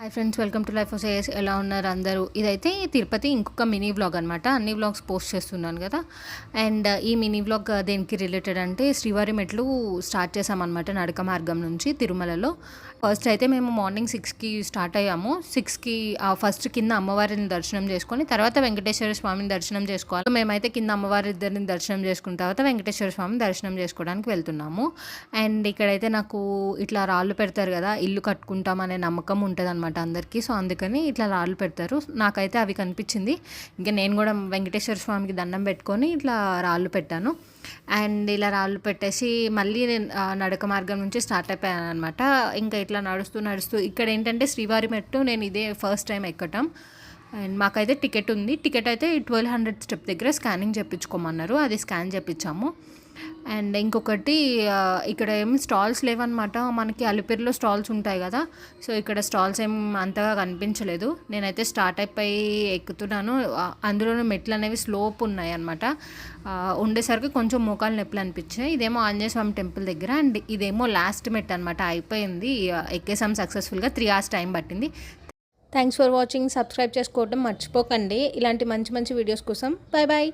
Hi friends welcome to life of సేయస్ ఎలా ఉన్నారు అందరూ? ఇదైతే తిరుపతి ఇంకొక మినీ వ్లాగ్ అనమాట అన్ని వ్లాగ్స్ పోస్ట్ చేస్తున్నాను కదా. అండ్ uh, ఈ మినీ వ్లాగ్ uh, దేనికి రిలేటెడ్ అంటే శ్రీవారి మెట్లు స్టార్ట్ చేసామన్నమాట నడక మార్గం నుంచి తిరుమలలో. ఫస్ట్ అయితే మేము మార్నింగ్ సిక్స్కి స్టార్ట్ అయ్యాము. సిక్స్కి ఫస్ట్ కింద అమ్మవారిని దర్శనం చేసుకొని తర్వాత వెంకటేశ్వర స్వామిని దర్శనం చేసుకోవాలి. మేమైతే కింద అమ్మవారి ఇద్దరిని దర్శనం చేసుకున్న తర్వాత వెంకటేశ్వర స్వామిని దర్శనం చేసుకోవడానికి వెళ్తున్నాము. అండ్ ఇక్కడైతే నాకు ఇట్లా రాళ్ళు పెడతారు కదా ఇల్లు కట్టుకుంటాం అనే నమ్మకం ఉంటుంది అనమాట అందరికీ. సో అందుకని ఇట్లా రాళ్ళు పెడతారు. నాకైతే అవి కనిపించింది. ఇంకా నేను కూడా వెంకటేశ్వర స్వామికి దండం పెట్టుకొని ఇట్లా రాళ్ళు పెట్టాను. అండ్ ఇలా రాళ్ళు పెట్టేసి మళ్ళీ నేను నడక మార్గం నుంచి స్టార్ట్ అయిపోయాను అనమాట ఇంకా ఇట్లా నడుస్తూ నడుస్తూ ఇక్కడ ఏంటంటే శ్రీవారి మెట్టు నేను ఇదే ఫస్ట్ టైం ఎక్కటం. అండ్ మాకైతే టికెట్ ఉంది. టికెట్ అయితే ట్వెల్వ్ హండ్రెడ్ స్టెప్ దగ్గర స్కానింగ్ చేయించుకోమన్నారు అది స్కాన్ చేయించాము అండ్ ఇంకొకటి ఇక్కడ ఏం స్టాల్స్ లేవన్నమాట. మనకి అలిపిరిలో స్టాల్స్ ఉంటాయి కదా. సో ఇక్కడ స్టాల్స్ ఏం అంతగా కనిపించలేదు. నేనైతే స్టార్ట్ అయిపోయి ఎక్కుతున్నాను. ఆ, అందులోనూ మెట్లు అనేవి స్లోప్ ఉన్నాయి అనమాట ఉండేసరికి కొంచెం మోకాలు నొప్పులు అనిపించాయి ఇదేమో ఆంజనేయ స్వామి టెంపుల్ దగ్గర అండ్ ఇదేమో లాస్ట్ మెట్ అనమాట అయిపోయింది. ఎక్కేసాం సక్సెస్ఫుల్గా త్రీ అవర్స్ టైం పట్టింది. థ్యాంక్స్ ఫర్ వాచింగ్ సబ్స్క్రైబ్ చేసుకోవడం మర్చిపోకండి. ఇలాంటి మంచి మంచి వీడియోస్ కోసం. Bye bye